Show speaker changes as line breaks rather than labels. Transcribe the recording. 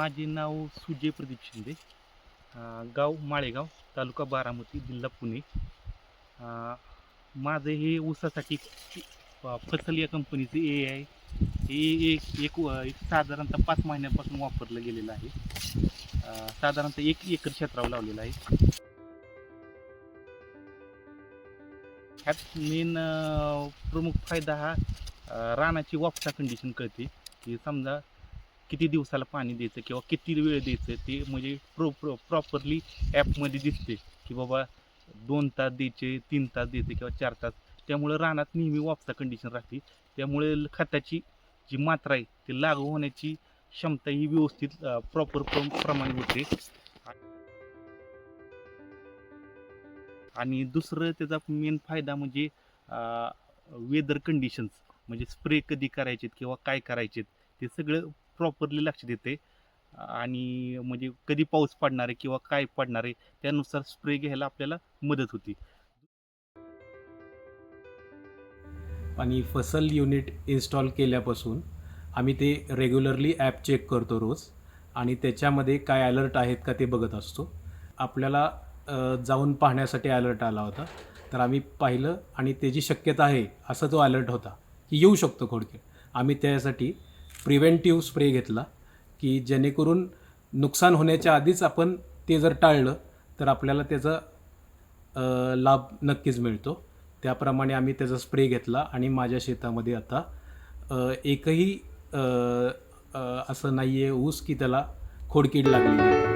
माझे नाव सुजय प्रदीप शिंदे. गाव माळेगाव तालुका बारामती जिल्हा पुणे. माझं हे ऊसासाठी फसल या कंपनीचं ए आहे हे एक एक एक साधारणतः पाच महिन्यापासून वापरलं गेलेलं आहे. साधारणतः एक एकर क्षेत्रावर लावलेलं आहे. ह्यात मेन प्रमुख फायदा हा रानाची वापसा कंडिशन कळते. की समजा किती दिवसाला पाणी द्यायचं किंवा किती वेळ द्यायचं ते म्हणजे प्रो प्रो प्रॉपरली ॲपमध्ये दिसते की बाबा दोन तास द्यायचे तीन तास द्यायचे किंवा चार तास. त्यामुळं रानात नेहमी वापसा कंडिशन राहते. त्यामुळे खताची जी मात्रा आहे ती लागू होण्याची क्षमता ही व्यवस्थित प्रॉपर प्रमाणे होते. आणि दुसरं त्याचा मेन फायदा म्हणजे वेदर कंडिशन्स म्हणजे स्प्रे कधी करायचे किंवा काय करायचे ते सगळं प्रॉपरली लक्ष देते. आणि म्हणजे कधी पाऊस पडणार आहे किंवा काय पडणार आहे त्यानुसार स्प्रे घ्यायला आपल्याला मदत होती.
आणि फसल युनिट इन्स्टॉल केल्यापासून आम्ही ते रेग्युलरली ॲप चेक करतो रोज. आणि त्याच्यामध्ये काय अलर्ट आहेत का ते बघत असतो. आपल्याला जाऊन पाहण्यासाठी अलर्ट आला होता. तर आम्ही पाहिलं आणि त्याची शक्यता आहे असा तो अलर्ट होता की येऊ शकतो थोडक्यात आम्ही त्यासाठी प्रिव्हेंटिव्ह स्प्रे घेतला की जेणेकरून नुकसान होण्याच्या आधीच आपण ते जर टाळलं तर आपल्याला त्याचा लाभ नक्कीच मिळतो. त्याप्रमाणे आम्ही त्याचा स्प्रे घेतला आणि माझ्या शेतामध्ये आता एकही असं नाही आहे ऊस की त्याला खोडकीड लागली आहे